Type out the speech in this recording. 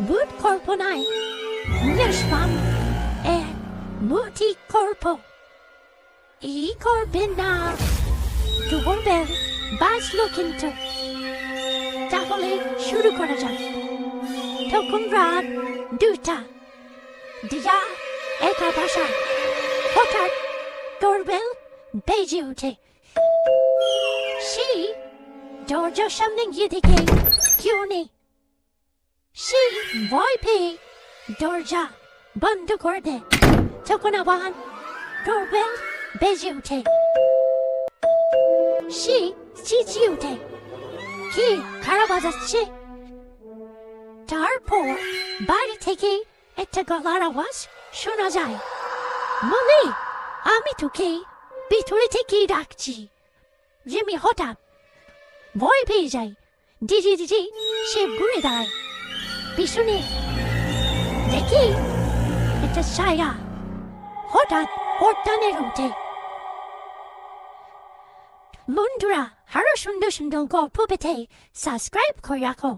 ভূত কল্পনায় নিষ্পাম এক মুঠি করব এই করবেন না ডুববেন বাঁচলো কিন্তু তাহলে শুরু করা যাক তখন রাত দুটা দিয়া একা ভাষা হঠাৎ ডোরবেল বেজে ওঠে সেই দরজার সামনে গিয়ে দেখে কেউ নেই ভয় পেয়ে দরজা বন্ধ করে দেয় তখন আবার ডোরবেল বেজে ওঠে সে চেঁচিয়ে ওঠে কি খারাপ বাজাচ্ছে তারপর বাড়ি থেকে একটা গলার আওয়াজ শোনা যায় মনে আমি তোকে ভিতরে থেকে ডাকছি জিমি হঠাৎ ভয় পেয়ে যায় দিদি দিদি সে ঘুরে দাঁড়ায় পিছনে। দেখি একটা ছায়া। হঠাৎ হঠানের উঠে বন্ধুরা, আরও সুন্দর সুন্দর গল্প পেতে সাবস্ক্রাইব করে রাখো।